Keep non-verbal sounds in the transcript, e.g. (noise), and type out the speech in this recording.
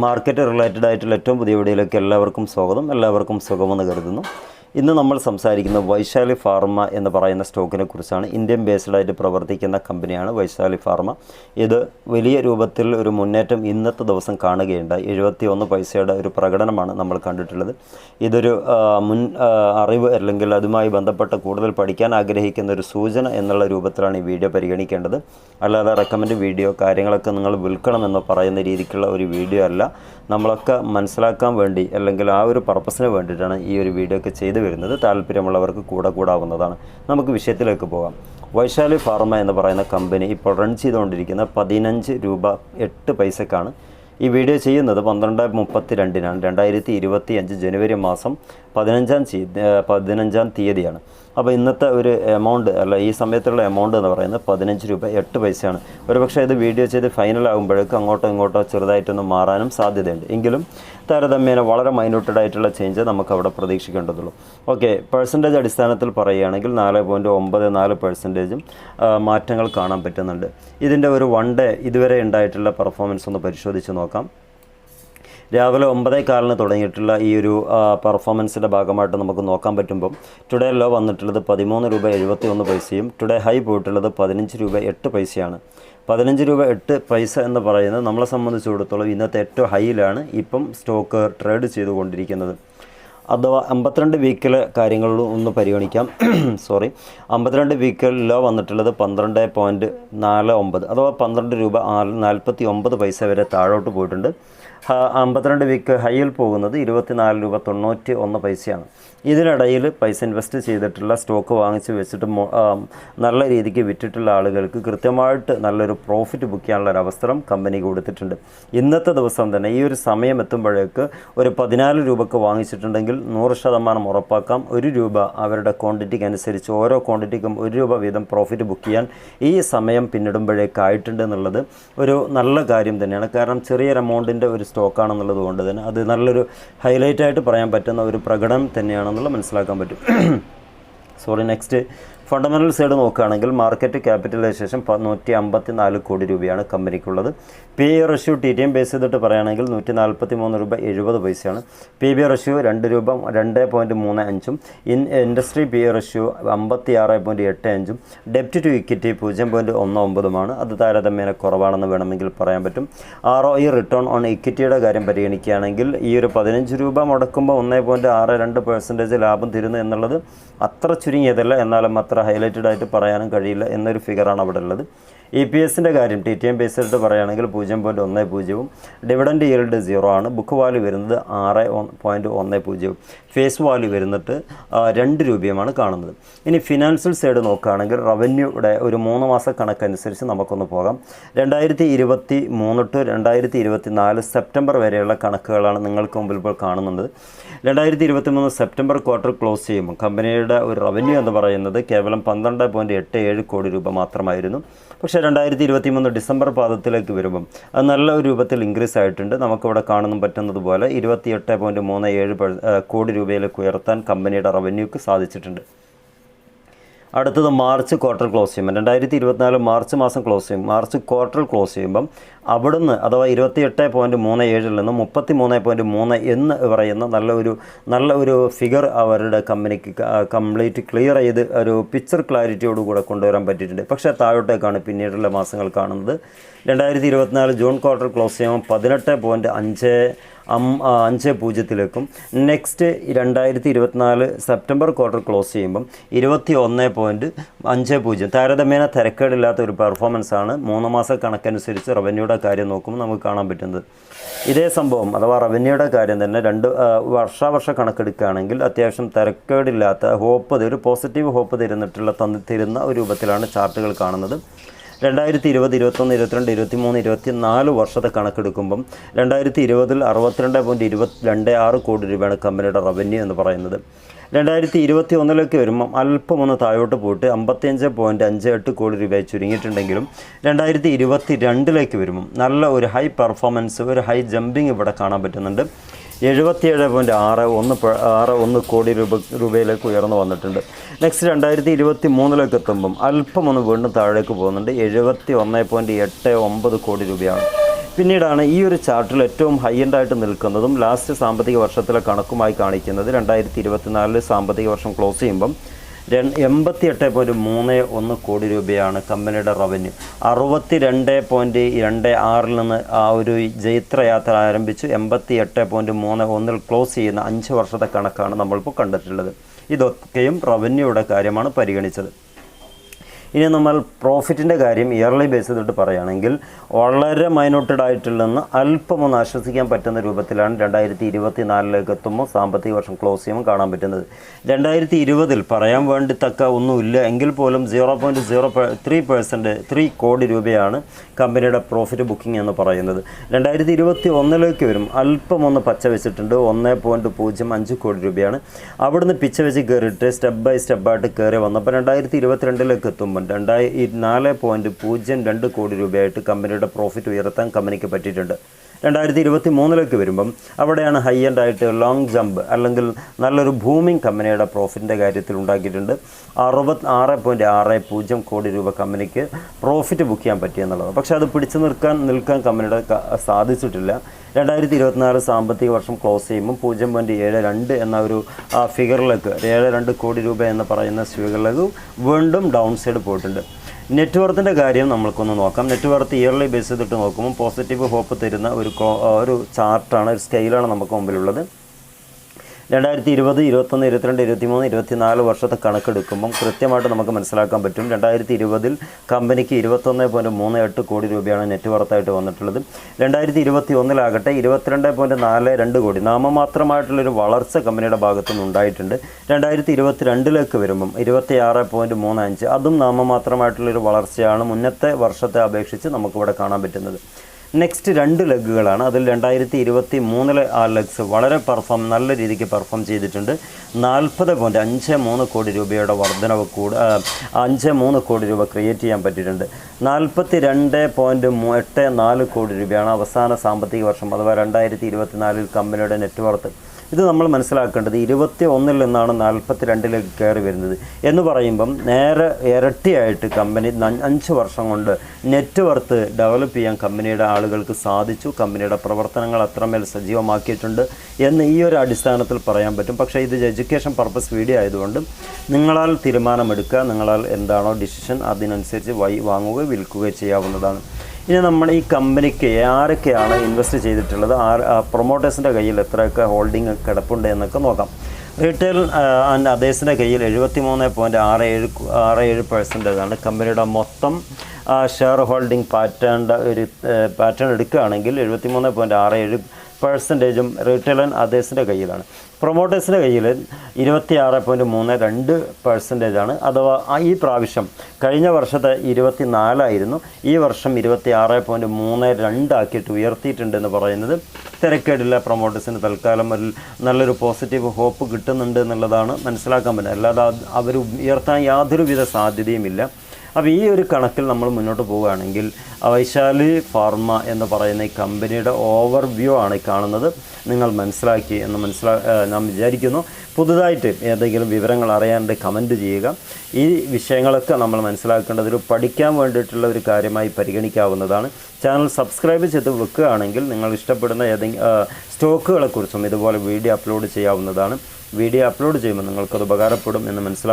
Market related ആയിട്ടുള്ള ഏറ്റവും പുതിയ വീഡിയോയിലേക്ക് എല്ലാവർക്കും സ്വാഗതം. എല്ലാവർക്കും സുഖമെന്ന് കരുതുന്നു. ഇന്ന് നമ്മൾ സംസാരിക്കുന്ന വൈശാലി ഫാർമ എന്ന് പറയുന്ന സ്റ്റോക്കിനെ കുറിച്ചാണ് ഇന്ത്യൻ ബേസ്ഡായിട്ട് പ്രവർത്തിക്കുന്ന കമ്പനിയാണ് വൈശാലി ഫാർമ. ഇത് വലിയ രൂപത്തിൽ ഒരു മുന്നേറ്റം ഇന്നത്തെ ദിവസം കാണുകയുണ്ടായി. എഴുപത്തി ഒന്ന് പൈസയുടെ ഒരു പ്രകടനമാണ് നമ്മൾ കണ്ടിട്ടുള്ളത്. ഇതൊരു മുൻ അറിവ് അല്ലെങ്കിൽ അതുമായി ബന്ധപ്പെട്ട് കൂടുതൽ പഠിക്കാൻ ആഗ്രഹിക്കുന്ന ഒരു സൂചന എന്നുള്ള രൂപത്തിലാണ് ഈ വീഡിയോ പരിഗണിക്കേണ്ടത്. അല്ലാതെ റെക്കമെൻഡ് വീഡിയോ കാര്യങ്ങളൊക്കെ നിങ്ങൾ വിൽക്കണമെന്ന് പറയുന്ന രീതിക്കുള്ള ഒരു വീഡിയോ അല്ല. നമ്മളൊക്കെ മനസ്സിലാക്കാൻ വേണ്ടി അല്ലെങ്കിൽ ആ ഒരു പർപ്പസിന് വേണ്ടിയിട്ടാണ് ഈ ഒരു വീഡിയോ ഒക്കെ ചെയ്തു വരുന്നത് താല്പര്യമുള്ളവർക്ക് കൂടെ കൂടാവുന്നതാണ്. നമുക്ക് വിഷയത്തിലേക്ക് പോകാം. വൈശാലി ഫാർമ എന്ന് പറയുന്ന കമ്പനി ഇപ്പോൾ റൺ ചെയ്തുകൊണ്ടിരിക്കുന്ന പതിനഞ്ച് രൂപ എട്ട് പൈസക്കാണ്. ഈ വീഡിയോ ചെയ്യുന്നത് പന്ത്രണ്ട് മുപ്പത്തി രണ്ടിനാണ് രണ്ടായിരത്തി ഇരുപത്തി അഞ്ച് ജനുവരി മാസം പതിനഞ്ചാം പതിനഞ്ചാം തീയതിയാണ്. അപ്പോൾ ഇന്നത്തെ ഒരു എമൗണ്ട് അല്ല ഈ സമയത്തുള്ള എമൗണ്ട് എന്ന് പറയുന്നത് പതിനഞ്ച് രൂപ എട്ട് പൈസയാണ്. ഒരുപക്ഷെ ഇത് വീഡിയോ ചെയ്ത് ഫൈനൽ ആകുമ്പോഴേക്കും അങ്ങോട്ടോ ഇങ്ങോട്ടോ ചെറുതായിട്ടൊന്ന് മാറാനും സാധ്യതയുണ്ട്. എങ്കിലും താരതമ്യേന വളരെ മൈന്യൂട്ടഡ് ആയിട്ടുള്ള ചേഞ്ച് നമുക്ക് അവിടെ പ്രതീക്ഷിക്കേണ്ടതുള്ളൂ. ഓക്കെ പെർസെന്റേജ് അടിസ്ഥാനത്തിൽ പറയുകയാണെങ്കിൽ നാല് പോയിന്റ് ഒമ്പത് നാല് പെർസെന്റേജും മാറ്റങ്ങൾ കാണാൻ പറ്റുന്നുണ്ട്. ഇതിന്റെ ഒരു വൺ ഡേ ഇതുവരെ ഉണ്ടായിട്ടുള്ള പെർഫോമൻസ് ഒന്ന് പരിശോധിച്ച് നോക്കാം. രാവിലെ ഒമ്പതേ കാലിന് തുടങ്ങിയിട്ടുള്ള ഈ ഒരു പെർഫോമൻസിന്റെ ഭാഗമായിട്ട് നമുക്ക് നോക്കാൻ പറ്റുമ്പം ടുഡേ ലോ വന്നിട്ടുള്ളത് പതിമൂന്ന് രൂപ എഴുപത്തി ഒന്ന് പൈസയും ടുഡേ ഹൈ പോയിട്ടുള്ളത് പതിനഞ്ച് രൂപ എട്ട് പൈസയാണ്. പതിനഞ്ച് രൂപ എട്ട് പൈസ എന്ന് പറയുന്നത് നമ്മളെ സംബന്ധിച്ചിടത്തോളം ഇന്നത്തെ ഏറ്റവും ഹൈയിലാണ് ഇപ്പം സ്റ്റോക്ക് ട്രേഡ് ചെയ്തുകൊണ്ടിരിക്കുന്നത്. അഥവാ അമ്പത്തിരണ്ട് വീക്കിലെ കാര്യങ്ങളിൽ ഒന്ന് പരിഗണിക്കാം. (clears throat) സോറി അമ്പത്തിരണ്ട് വീക്കിൽ ലോ വന്നിട്ടുള്ളത് പന്ത്രണ്ട് പോയിന്റ് നാല് ഒമ്പത് അഥവാ പന്ത്രണ്ട് രൂപ ആ- നാൽപ്പത്തി ഒമ്പത് പൈസ വരെ താഴോട്ട് പോയിട്ടുണ്ട്. അമ്പത്തിരണ്ട് വീക്ക് ഹൈയിൽ പോകുന്നത് ഇരുപത്തിനാല് രൂപ തൊണ്ണൂറ്റി ഒന്ന് പൈസയാണ്. ഇതിനിടയിൽ പൈസ ഇൻവെസ്റ്റ് ചെയ്തിട്ടുള്ള സ്റ്റോക്ക് വാങ്ങിച്ച് വെച്ചിട്ട് നല്ല രീതിക്ക് വിറ്റിട്ടുള്ള ആളുകൾക്ക് കൃത്യമായിട്ട് നല്ലൊരു പ്രോഫിറ്റ് ബുക്ക് ചെയ്യാനുള്ള ഒരു അവസരം കമ്പനി കൊടുത്തിട്ടുണ്ട്. ഇന്നത്തെ ദിവസം തന്നെ ഈ ഒരു സമയം എത്തുമ്പോഴേക്ക് ഒരു പതിനാല് രൂപക്ക് വാങ്ങിച്ചിട്ടുണ്ടെങ്കിൽ നൂറ് ശതമാനം ഉറപ്പാക്കാം. ഒരു രൂപ അവരുടെ ക്വാണ്ടിറ്റിക്ക് അനുസരിച്ച് ഓരോ ക്വാണ്ടിറ്റിക്കും ഒരു രൂപ വീതം പ്രോഫിറ്റ് ബുക്ക് ചെയ്യാൻ ഈ സമയം പിന്നിടുമ്പോഴേക്കായിട്ടുണ്ട് എന്നുള്ളത് ഒരു നല്ല കാര്യം തന്നെയാണ്. കാരണം ചെറിയൊരു എമൗണ്ടിന്റെ ഒരു സ്റ്റോക്കാണെന്നുള്ളത് കൊണ്ട് തന്നെ അത് നല്ലൊരു ഹൈലൈറ്റായിട്ട് പറയാൻ പറ്റുന്ന ഒരു പ്രകടനം തന്നെയാണെന്നുള്ളത് മനസ്സിലാക്കാൻ പറ്റും. (clears throat) സോറി നെക്സ്റ്റ് ഫണ്ടമെന്റൽ സൈഡ് നോക്കുകയാണെങ്കിൽ മാർക്കറ്റ് ക്യാപിറ്റലൈസേഷൻ നൂറ്റി അമ്പത്തി നാല് കോടി രൂപയാണ് കമ്പനിക്കുള്ളത്. P E ratio T T M base ചെയ്തിട്ട് പറയുകയാണെങ്കിൽ നൂറ്റി നാൽപ്പത്തി മൂന്ന് രൂപ എഴുപത് പൈസയാണ്. പി ബി റഷ്യൂ രണ്ട് രൂപ രണ്ട് പോയിന്റ് മൂന്ന് അഞ്ചും. In industry P E ratio അമ്പത്തി ആറ് പോയിന്റ് എട്ട് അഞ്ചും. ഡെപ്റ്റ് ടു ഇക്വിറ്റി പൂജ്യം പോയിന്റ് ഒന്ന് ഒമ്പതുമാണ്. അത് താരതമ്യേന കുറവാണെന്ന് വേണമെങ്കിൽ പറയാൻ പറ്റും. R O E return on ഇക്വിറ്റിയുടെ കാര്യം പരിഗണിക്കുകയാണെങ്കിൽ ഈ ഒരു പതിനഞ്ച് രൂപ മുടക്കുമ്പോൾ ഒന്ന് പോയിന്റ് ആറ് രണ്ട് പെർസെന്റേജ് ലാഭം തരുന്നു എന്നുള്ളത് അത്ര ചുരുങ്ങിയതല്ല. എന്നാലും അത്ര ഹൈലൈറ്റഡ് ആയിട്ട് പറയാനും കഴിയില്ല എന്നൊരു ഫിഗറാണ് അവിടെ ഉള്ളത്. ഇ പി എസിന്റെ കാര്യം ടി ടി എം ബേസ്ഡ് പറയുകയാണെങ്കിൽ പൂജ്യം പോയിന്റ് ഒന്ന് പൂജ്യവും ഡിവിഡൻഡ് yield സീറോ ആണ്. ബുക്ക് വാല്യൂ വരുന്നത് ആറ് പോയിന്റ് ഒന്ന് പൂജ്യവും. ഫേസ് വാല്യൂ വരുന്നിട്ട് രണ്ട് രൂപയുമാണ് കാണുന്നത്. ഇനി ഫിനാൻഷ്യൽ സൈഡ് നോക്കുകയാണെങ്കിൽ റവന്യൂയുടെ ഒരു മൂന്ന് മാസ കണക്കനുസരിച്ച് നമുക്കൊന്ന് പോകാം. രണ്ടായിരത്തി ഇരുപത്തി മൂന്ന് ടു രണ്ടായിരത്തി ഇരുപത്തി നാല് സെപ്റ്റംബർ വരെയുള്ള കണക്കുകളാണ് നിങ്ങൾക്ക് മുമ്പിൽ ഇപ്പോൾ കാണുന്നത്. രണ്ടായിരത്തി ഇരുപത്തി മൂന്ന് സെപ്റ്റംബർ ക്വാർട്ടർ ക്ലോസ് ചെയ്യുമ്പോൾ കമ്പനിയുടെ ഒരു റവന്യൂ എന്ന് പറയുന്നത് കേവലം പന്ത്രണ്ട് പോയിന്റ് എട്ട് ഏഴ് കോടി രൂപ മാത്രമായിരുന്നു. പക്ഷേ രണ്ടായിരത്തി ഇരുപത്തി മൂന്ന് ഡിസംബർ പാദത്തിലേക്ക് വരുമ്പം അത് നല്ല ഒരു രൂപത്തിൽ ഇൻക്രീസ് ആയിട്ടുണ്ട്. നമുക്കിവിടെ കാണുന്നു പറ്റുന്നത് പോലെ ഇരുപത്തിയെട്ട് പോയിന്റ് മൂന്ന് ഏഴ് കോടി രൂപയിലേക്ക് ഉയർത്താൻ കമ്പനിയുടെ റവന്യൂക്ക് സാധിച്ചിട്ടുണ്ട്. അടുത്തത് മാർച്ച് ക്വാർട്ടർ ക്ലോസ് ചെയ്യുമ്പോൾ രണ്ടായിരത്തി ഇരുപത്തിനാല് മാർച്ച് മാസം ക്ലോസ് ചെയ്യും. മാർച്ച് ക്വാർട്ടർ ക്ലോസ് ചെയ്യുമ്പം അവിടുന്ന് അഥവാ ഇരുപത്തിയെട്ട് പോയിന്റ് മൂന്ന് ഏഴിൽ നിന്ന് മുപ്പത്തി മൂന്ന് പോയിന്റ് മൂന്ന് എന്ന് പറയുന്ന നല്ല ഒരു നല്ല ഒരു ഫിഗർ അവരുടെ കമ്പനിക്ക് കംപ്ലീറ്റ് ക്ലിയർ ചെയ്ത് ഒരു പിക്ചർ ക്ലാരിറ്റിയോടുകൂടെ കൊണ്ടുവരാൻ പറ്റിയിട്ടുണ്ട്. പക്ഷേ താഴോട്ടേക്കാണ് പിന്നീടുള്ള മാസങ്ങൾ കാണുന്നത്. രണ്ടായിരത്തി ഇരുപത്തിനാല് ജൂൺ ക്വാർട്ടർ ക്ലോസ് ചെയ്യുമ്പോൾ പതിനെട്ട് പോയിന്റ് അഞ്ച് അഞ്ച് പൂജ്യത്തിലേക്കും നെക്സ്റ്റ് രണ്ടായിരത്തി ഇരുപത്തിനാല് സെപ്റ്റംബർ ക്വാർട്ടർ ക്ലോസ് ചെയ്യുമ്പം ഇരുപത്തി ഒന്ന് പോയിന്റ് അഞ്ച് പൂജ്യം. താരതമ്യേന തിരക്കേടില്ലാത്ത ഒരു പെർഫോമൻസ് ആണ്. മൂന്ന് മാസ കണക്കനുസരിച്ച് റവന്യൂടെ കാര്യം നോക്കുമ്പോൾ നമുക്ക് കാണാൻ പറ്റുന്നത്. ഇതേ സംഭവം അഥവാ റവന്യൂടെ കാര്യം തന്നെ രണ്ട് വർഷാവർഷ കണക്കെടുക്കുകയാണെങ്കിൽ അത്യാവശ്യം തിരക്കേടില്ലാത്ത ഹോപ്പ് ഒരു പോസിറ്റീവ് ഹോപ്പ് തരുന്നിട്ടുള്ള തന്നി തരുന്ന ഒരു രൂപത്തിലാണ് ചാർട്ടുകൾ കാണുന്നത്. രണ്ടായിരത്തി ഇരുപത് ഇരുപത്തൊന്ന് ഇരുപത്തിരണ്ട് ഇരുപത്തി മൂന്ന് ഇരുപത്തി നാല് വർഷത്തെ കണക്കെടുക്കുമ്പം രണ്ടായിരത്തി ഇരുപതിൽ അറുപത്തിരണ്ട് പോയിന്റ് ഇരുപത്തി രണ്ട് ആറ് കോടി രൂപയാണ് കമ്പനിയുടെ റവന്യൂ എന്ന് പറയുന്നത്. രണ്ടായിരത്തി ഇരുപത്തി ഒന്നിലേക്ക് വരുമ്പം അല്പം ഒന്ന് താഴോട്ട് പോയിട്ട് അമ്പത്തിയഞ്ച് പോയിന്റ് അഞ്ച് എട്ട് കോടി രൂപയായി ചുരുങ്ങിയിട്ടുണ്ടെങ്കിലും രണ്ടായിരത്തി ഇരുപത്തി രണ്ടിലേക്ക് വരുമ്പം നല്ല ഒരു ഹൈ പെർഫോമൻസ് ഒരു ഹൈ ജമ്പിങ് ഇവിടെ കാണാൻ പറ്റുന്നുണ്ട്. എഴുപത്തിയേഴ് പോയിന്റ് ആറ് ഒന്ന് ആറ് ഒന്ന് കോടി രൂപ രൂപയിലേക്ക് ഉയർന്നു വന്നിട്ടുണ്ട്. നെക്സ്റ്റ് രണ്ടായിരത്തി ഇരുപത്തി മൂന്നിലേക്ക് എത്തുമ്പം അല്പം ഒന്ന് വീണ്ടും താഴേക്ക് പോകുന്നുണ്ട്. എഴുപത്തി ഒന്ന് പോയിന്റ് എട്ട് ഒമ്പത് കോടി രൂപയാണ്. പിന്നീടാണ് ഈ ഒരു ചാർട്ടിൽ ഏറ്റവും ഹൈ എൻഡായിട്ട് നിൽക്കുന്നതും ലാസ്റ്റ് സാമ്പത്തിക വർഷത്തിലെ കണക്കുമായി കാണിക്കുന്നത് രണ്ടായിരത്തി ഇരുപത്തിനാലിൽ സാമ്പത്തിക വർഷം ക്ലോസ് ചെയ്യുമ്പം എൺപത്തി എട്ട് പോയിന്റ് മൂന്ന് ഒന്ന് കോടി രൂപയാണ് കമ്പനിയുടെ റവന്യൂ. അറുപത്തി രണ്ട് പോയിന്റ് രണ്ട് ആറിൽ നിന്ന് ആ ഒരു ജൈത്രയാത്ര ആരംഭിച്ചു. എൺപത്തി എട്ട് പോയിന്റ് മൂന്ന് ഒന്നിൽ ക്ലോസ് ചെയ്യുന്ന അഞ്ച് വർഷത്തെ കണക്കാണ് നമ്മളിപ്പോൾ കണ്ടിട്ടുള്ളത്. ഇതൊക്കെയും റവന്യൂയുടെ കാര്യമാണ് പരിഗണിച്ചത്. ഇനി നമ്മൾ പ്രോഫിറ്റിന്റെ കാര്യം ഇയർലി ബേസ് ചെയ്തിട്ട് പറയുകയാണെങ്കിൽ വളരെ മൈനോട്ടഡ് ആയിട്ടുള്ളെന്ന് അല്പം ഒന്ന് ആശ്വസിക്കാൻ പറ്റുന്ന രൂപത്തിലാണ് രണ്ടായിരത്തി ഇരുപത്തി നാലിലേക്ക് എത്തുമ്പോൾ സാമ്പത്തിക വർഷം ക്ലോസ് ചെയ്യുമ്പോൾ കാണാൻ പറ്റുന്നത്. രണ്ടായിരത്തി ഇരുപതിൽ പറയാൻ വേണ്ടി തക്ക ഒന്നുമില്ല. എങ്കിൽ പോലും zero point zero three percent three കോടി രൂപയാണ് കമ്പനിയുടെ പ്രോഫിറ്റ് ബുക്കിംഗ് എന്ന് പറയുന്നത്. രണ്ടായിരത്തി ഇരുപത്തി ഒന്നിലേക്ക് വരും. അല്പം ഒന്ന് പച്ച വെച്ചിട്ടുണ്ട്. ഒന്ന് പോയിന്റ് പൂജ്യം അഞ്ച് കോടി രൂപയാണ്. അവിടുന്ന് പിച്ച വെച്ച് കയറിയിട്ട് സ്റ്റെപ്പ് ബൈ സ്റ്റെപ്പായിട്ട് കയറി വന്നപ്പോൾ രണ്ടായിരത്തി ഇരുപത്തിരണ്ടിലേക്ക് എത്തുമ്പോൾ രണ്ടായി നാല് പോയിന്റ് പൂജ്യം രണ്ട് കോടി രൂപയായിട്ട് കമ്പനിയുടെ പ്രോഫിറ്റ് ഉയർത്താൻ കമ്പനിക്ക് പറ്റിയിട്ടുണ്ട്. രണ്ടായിരത്തി ഇരുപത്തി മൂന്നിലേക്ക് വരുമ്പം അവിടെയാണ് ഹൈ എൻഡ് ആയിട്ട് ലോങ് ജമ്പ് അല്ലെങ്കിൽ നല്ലൊരു ഭൂമിങ് കമ്പനിയുടെ പ്രോഫിറ്റിന്റെ കാര്യത്തിൽ ഉണ്ടാക്കിയിട്ടുണ്ട്. അറുപത്തി ആറ് പോയിന്റ് ആറ് പൂജ്യം കോടി രൂപ കമ്പനിക്ക് പ്രോഫിറ്റ് ബുക്ക് ചെയ്യാൻ പറ്റിയെന്നുള്ളത് പക്ഷേ അത് പിടിച്ചു നിൽക്കാൻ നിൽക്കാൻ കമ്പനിയുടെ സാധിച്ചിട്ടില്ല. രണ്ടായിരത്തി ഇരുപത്തിനാല് സാമ്പത്തിക വർഷം ക്ലോസ് ചെയ്യുമ്പോൾ പൂജ്യം പോയിന്റ് ഏഴ് രണ്ട് എന്ന ഒരു ഫിഗറിലേക്ക് ഏഴ് രണ്ട് കോടി രൂപ എന്ന് പറയുന്ന ഫിഗറിലേക്ക് വീണ്ടും ഡൗൺ സൈഡ് പോയിട്ടുണ്ട്. നെറ്റ് വർത്തിന്റെ കാര്യം നമ്മൾക്കൊന്ന് നോക്കാം. നെറ്റ്വർത്ത് ഇയർലി ബേസ് ചെയ്തിട്ട് നോക്കുമ്പോൾ പോസിറ്റീവ് ഹോപ്പ് തരുന്ന ഒരു ഒരു ചാർട്ടാണ് ഒരു സ്കെയിലാണ് നമുക്ക് മുമ്പിലുള്ളത്. രണ്ടായിരത്തി ഇരുപത് ഇരുപത്തൊന്ന് ഇരുപത്തിരണ്ട് ഇരുപത്തിമൂന്ന് ഇരുപത്തിനാല് വർഷത്തെ കണക്കെടുക്കുമ്പം കൃത്യമായിട്ട് നമുക്ക് മനസ്സിലാക്കാൻ പറ്റും. രണ്ടായിരത്തി ഇരുപതിൽ കമ്പനിക്ക് ഇരുപത്തൊന്ന് പോയിന്റ് മൂന്ന് എട്ട് കോടി രൂപയാണ് നെറ്റ് വർത്തായിട്ട് വന്നിട്ടുള്ളത്. രണ്ടായിരത്തി ഇരുപത്തി ഒന്നിലാകട്ടെ ഇരുപത്തിരണ്ട് പോയിന്റ് നാല് രണ്ട് കോടി. നാമമാത്രമായിട്ടുള്ളൊരു വളർച്ച കമ്പനിയുടെ ഭാഗത്തുനിന്ന് ഉണ്ടായിട്ടുണ്ട്. രണ്ടായിരത്തി ഇരുപത്തി രണ്ടിലേക്ക് വരുമ്പം ഇരുപത്തി ആറ് പോയിന്റ് മൂന്ന് അഞ്ച് അതും നാമമാത്രമായിട്ടുള്ളൊരു വളർച്ചയാണ് മുന്നത്തെ വർഷത്തെ അപേക്ഷിച്ച് നമുക്കിവിടെ കാണാൻ പറ്റുന്നത്. നെക്സ്റ്റ് രണ്ട് ലെഗുകളാണ് അതിൽ രണ്ടായിരത്തി ഇരുപത്തി മൂന്നിലെ ആ ലെഗ്സ് വളരെ പെർഫോം നല്ല രീതിക്ക് പെർഫോം ചെയ്തിട്ടുണ്ട്. നാൽപ്പത് പോയിന്റ് അഞ്ച് മൂന്ന് കോടി രൂപയുടെ വർധനവ് കൂട അഞ്ച് മൂന്ന് കോടി രൂപ ക്രിയേറ്റ് ചെയ്യാൻ പറ്റിയിട്ടുണ്ട്. നാൽപ്പത്തി രണ്ട് പോയിന്റ് എട്ട് നാല് കോടി രൂപയാണ് അവസാന സാമ്പത്തിക വർഷം അഥവാ രണ്ടായിരത്തി ഇരുപത്തിനാലിൽ കമ്പനിയുടെ നെറ്റ് വർത്ത് ഇത് നമ്മൾ മനസ്സിലാക്കേണ്ടത് ഇരുപത്തി ഒന്നിൽ നിന്നാണ് നാൽപ്പത്തി രണ്ടിലേക്ക് കയറി വരുന്നത് എന്ന് പറയുമ്പം നേരെ ഇരട്ടിയായിട്ട് കമ്പനി അഞ്ച് വർഷം കൊണ്ട് നെറ്റ് വർത്ത് ഡെവലപ്പ് ചെയ്യാൻ കമ്പനിയുടെ ആളുകൾക്ക് സാധിച്ചു. കമ്പനിയുടെ പ്രവർത്തനങ്ങൾ അത്രമേൽ സജീവമാക്കിയിട്ടുണ്ട് എന്ന് ഈ ഒരു അടിസ്ഥാനത്തിൽ പറയാൻ പറ്റും. പക്ഷേ ഇത് എഡ്യൂക്കേഷൻ പർപ്പസ് വീഡിയോ ആയതുകൊണ്ട് നിങ്ങളാൽ തീരുമാനമെടുക്കുക നിങ്ങളാൽ എന്താണോ ഡിസിഷൻ അതിനനുസരിച്ച് വൈ വാങ്ങുകയോ വിൽക്കുകയോ ചെയ്യാവുന്നതാണ്. ഇനി നമ്മൾ ഈ കമ്പനിക്ക് ആരൊക്കെയാണ് ഇൻവെസ്റ്റ് ചെയ്തിട്ടുള്ളത്? ആർ പ്രൊമോട്ടേഴ്സിന്റെ കയ്യിൽ എത്രയൊക്കെ ഹോൾഡിംഗ് കിടപ്പുണ്ട് എന്നൊക്കെ നോക്കാം. റീറ്റെയിൽ ആൻഡ് അതേഴ്സിന്റെ കയ്യിൽ എഴുപത്തി മൂന്ന് പോയിന്റ് ആറ് ഏഴ് ആറ് ഏഴ് പെർസെന്റേജാണ് കമ്പനിയുടെ മൊത്തം ഷെയർ ഹോൾഡിംഗ് പാറ്റേണിന്റെ ഒരു പാറ്റേൺ എടുക്കുകയാണെങ്കിൽ എഴുപത്തി മൂന്ന് പോയിന്റ് ആറ് ഏഴ് പെർസെന്റേജും റീറ്റെയിൽ ആൻഡ് അതേഴ്സിന്റെ കയ്യിലാണ്. പ്രൊമോട്ടേഴ്സിന്റെ കയ്യിൽ ഇരുപത്തി ആറ് പോയിന്റ് മൂന്ന് രണ്ട് പെർസെന്റേജാണ് അഥവാ ഈ പ്രാവശ്യം കഴിഞ്ഞ വർഷത്തെ ഇരുപത്തി നാലായിരുന്നു ഈ വർഷം ഇരുപത്തി ആറ് പോയിന്റ് മൂന്ന് രണ്ടാക്കിയിട്ട് ഉയർത്തിയിട്ടുണ്ടെന്ന് പറയുന്നത് തിരക്കേടില്ല. പ്രൊമോട്ടേഴ്സിന് തൽക്കാലം ഒരു നല്ലൊരു പോസിറ്റീവ് ഹോപ്പ് കിട്ടുന്നുണ്ട് എന്നുള്ളതാണ് മനസ്സിലാക്കാൻ പറ്റുന്നത്. അല്ലാതെ അവർ ഉയർത്താൻ യാതൊരുവിധ സാധ്യതയുമില്ല. അപ്പോൾ ഈ ഒരു കണക്കിൽ നമ്മൾ മുന്നോട്ട് പോവുകയാണെങ്കിൽ വൈശാലി ഫാർമ എന്ന് പറയുന്ന ഈ കമ്പനിയുടെ ഓവർ വ്യൂ ആണ് കാണുന്നത്. നിങ്ങൾ മനസ്സിലാക്കി എന്ന് മനസ്സിലാ ഞാൻ വിചാരിക്കുന്നു. പുതുതായിട്ട് ഏതെങ്കിലും വിവരങ്ങൾ അറിയാണ്ട് കമന്റ് ചെയ്യുക. ഈ വിഷയങ്ങളൊക്കെ നമ്മൾ മനസ്സിലാക്കേണ്ടത് ഒരു പഠിക്കാൻ വേണ്ടിയിട്ടുള്ള ഒരു കാര്യമായി പരിഗണിക്കാവുന്നതാണ്. ചാനൽ സബ്സ്ക്രൈബ് ചെയ്ത് വെക്കുകയാണെങ്കിൽ നിങ്ങൾ ഇഷ്ടപ്പെടുന്ന ഏതെങ്കിലും സ്റ്റോക്കുകളെക്കുറിച്ചും ഇതുപോലെ വീഡിയോ അപ്ലോഡ് ചെയ്യാവുന്നതാണ്. വീഡിയോ അപ്ലോഡ് ചെയ്യുമ്പോൾ നിങ്ങൾക്കത് ഉപകാരപ്പെടും എന്ന് മനസ്സിലാക്കുക